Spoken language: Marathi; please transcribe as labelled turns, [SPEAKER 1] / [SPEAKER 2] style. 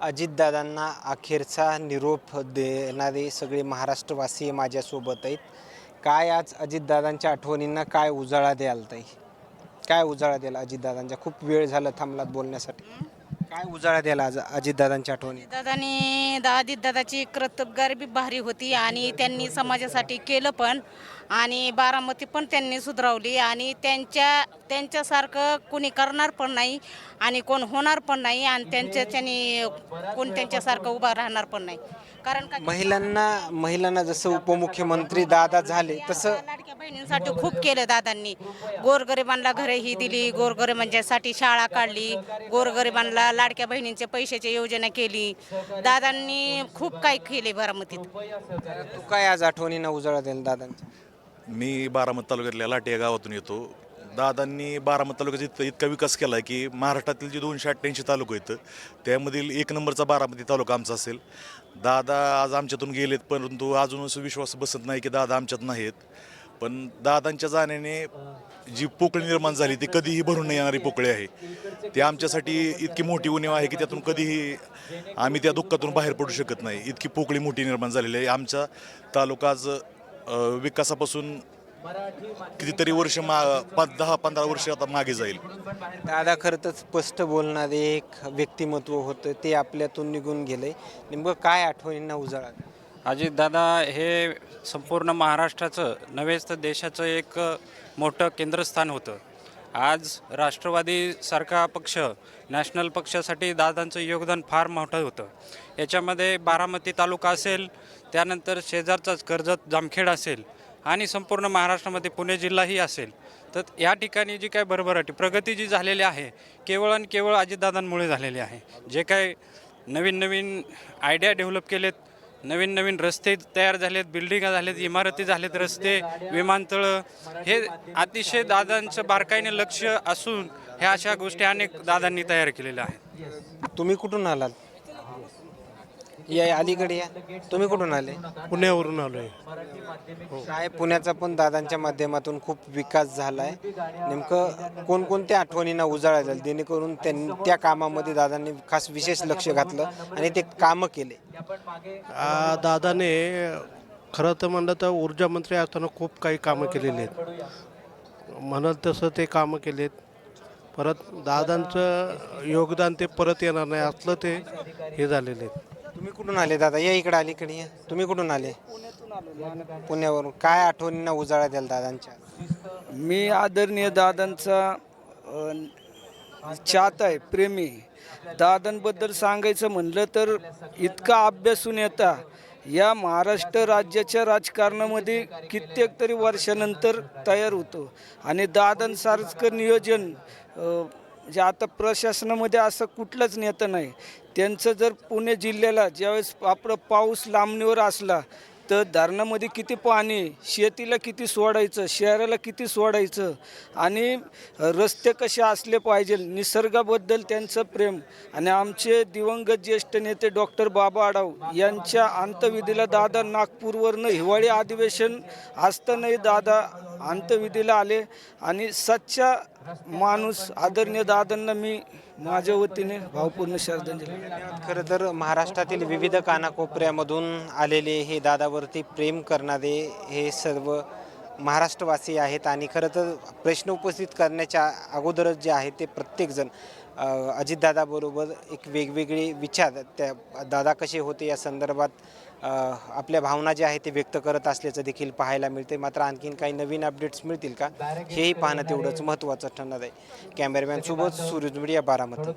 [SPEAKER 1] अजितदादांना अखेरचा निरोप देणारे सगळे महाराष्ट्रवासी माझ्यासोबत आहेत. काय आज अजितदादांच्या आठवणींना काय उजाळा द्याल ताई? काय उजाळा द्याल अजितदादांच्या? खूप वेळ झाला थांबलात बोलण्यासाठी. काय उजाळा आज अजितदादांच्या आठवणी?
[SPEAKER 2] दादानी अजित दादाची कर्तबगारी बी भारी होती आणि त्यांनी समाजासाठी केलं पण. आणि बारामती पण त्यांनी सुधरवली आणि त्यांच्या त्यांच्यासारखं कोणी करणार पण नाही आणि कोण होणार पण नाही आणि त्यांच्या त्यांनी कोण त्यांच्यासारखं उभा राहणार पण नाही. कारण का
[SPEAKER 1] महिलांना महिलांना जसं उपमुख्यमंत्री दादा झाले तसं
[SPEAKER 2] लाडक्या बहिणींसाठी खूप केलं दादांनी. गोरगरिबांना घरे ही दिली गोरगरिबांच्यासाठी शाळा काढली गोरगरिबांना लाडक्या बहिणींच्या पैशाची योजना केली. दादांनी खूप काही केले बारामतीत.
[SPEAKER 1] तू काय आज आठवणींना उजाळा द्याल दादांच्या?
[SPEAKER 3] मी बारामती तालुक्यातल्या लाटे या गावातून येतो. दादांनी बारामती तालुक्याचा इतका इतका विकास केला आहे की महाराष्ट्रातील जे दोनशे अठ्ठ्याऐंशी तालुके आहेत त्यामधील एक नंबरचा बारामती तालुका आमचा असेल. दादा आज आमच्यातून गेलेत परंतु अजून असं विश्वास बसत नाही की दादा आमच्यात नाहीत पण दादांच्या जाण्याने जी पोकळी निर्माण झाली ती कधीही भरून न येणारी पोकळी आहे. ती आमच्यासाठी इतकी मोठी उणीव आहे की त्यातून कधीही आम्ही त्या दुःखातून बाहेर पडू शकत नाही. इतकी पोकळी मोठी निर्माण झालेली आहे. आमचा तालुका आज अ, विकासापासून कितीतरी वर्ष मा पाच दहा पंधरा वर्ष आता मागे जाईल.
[SPEAKER 1] दादा खरं तर स्पष्ट बोलणारे एक व्यक्तिमत्व होतं ते आपल्यातून निघून गेलंय. नेमकं काय आठवणींना उजाळा?
[SPEAKER 4] अजितदादा हे संपूर्ण महाराष्ट्राचं नव्हेच तर देशाचं एक मोठं केंद्रस्थान होतं. आज राष्ट्रवादीसारखा पक्ष नॅशनल पक्षासाठी दादांचं योगदान फार मोठं होतं. याच्यामध्ये बारामती तालुका असेल त्यानंतर शेजारचाच कर्जत जामखेड असेल आणि संपूर्ण महाराष्ट्रामध्ये पुणे जिल्हाही असेल. तर या ठिकाणी जी काय भरभराटी प्रगती जी झालेली आहे केवळ आणि केवळ अजितदादांमुळे झालेली आहे. जे काय नवीन नवीन आयडिया डेव्हलप केलेत नवीन नवीन रस्ते तयार झालेत बिल्डिंगा झालेत इमारती झालेत रस्ते विमानतळं. हे अतिशय दादांचं बारकाईने लक्ष असून ह्या अशा गोष्टी अनेक दादांनी तयार केलेल्या आहेत.
[SPEAKER 1] तुम्ही कुठून आलात? या अलीकडे या. तुम्ही कुठून आले?
[SPEAKER 5] पुण्यावरून आलो आहे
[SPEAKER 1] काय पुण्याचा पण दादांच्या माध्यमातून खूप विकास झाला आहे नेमकं कोणकोणत्या आठवणींना उजाळा द्याल जेणेकरून त्यां त्या कामामध्ये दादांनी खास विशेष लक्ष घातलं आणि ते कामं केले.
[SPEAKER 5] आ, दादाने खरं तर म्हणलं तर ऊर्जा मंत्री असताना खूप काही कामं केलेली आहेत. म्हणाल तसं ते कामं केलेत. परत दादांचं योगदान ते परत येणार नाही असलं ते हे झालेले आहेत.
[SPEAKER 1] तुम्ही कुठून आले दादा? या इकडे अलीकडे या. तुम्ही कुठून आले? पुण्यावरून. काय आठवणींना उजाळा द्याल दादांच्या?
[SPEAKER 6] मी आदरणीय दादांचा चाहत आहे प्रेमी दादांबद्दल सांगायचं म्हणलं तर इतका अभ्यासून येता या महाराष्ट्र राज्याच्या राजकारणामध्ये कित्येक तरी वर्षानंतर तयार होतो. आणि दादांसारखं नियोजन म्हणजे आता प्रशासनामध्ये असं कुठलंच नेतं नाही. त्यांचं जर पुणे जिल्ह्याला ज्यावेळेस आपलं पाऊस लांबणीवर असला तर धरणामध्ये किती पाणी शेतीला किती सोडायचं शहराला किती सोडायचं आणि रस्ते कसे असले पाहिजे निसर्गाबद्दल त्यांचं प्रेम आणि आमचे दिवंगत ज्येष्ठ नेते डॉक्टर बाबा आडाव यांच्या अंतविधीला दादा नागपूरवरनं हिवाळी अधिवेशन असतानाही दादा अंतविधीला आले आणि सच्चा माणूस आदरणीय दादांना मी माझ्या वतीने भावपूर्ण श्रद्धांजली.
[SPEAKER 1] खरं तर महाराष्ट्रातील विविध कानाकोपऱ्यामधून आलेले हे दादावरती प्रेम करणारे हे सर्व महाराष्ट्रवासी आहेत आणि खरं तर प्रश्न उपस्थित करण्याच्या अगोदरच जे आहे ते प्रत्येकजण अजितदादाबरोबर एक वेगवेगळे विचार त्या दादा कसे होते या संदर्भात आपल्या भावना ज्या आहेत ते व्यक्त करत असल्याचं देखील पाहायला मिळते. मात्र आणखीन काही नवीन अपडेट्स मिळतील का हेही पाहणं तेवढंच महत्त्वाचं ठरणार आहे. कॅमेरामॅन सोबत सूरज मीडिया बारामती.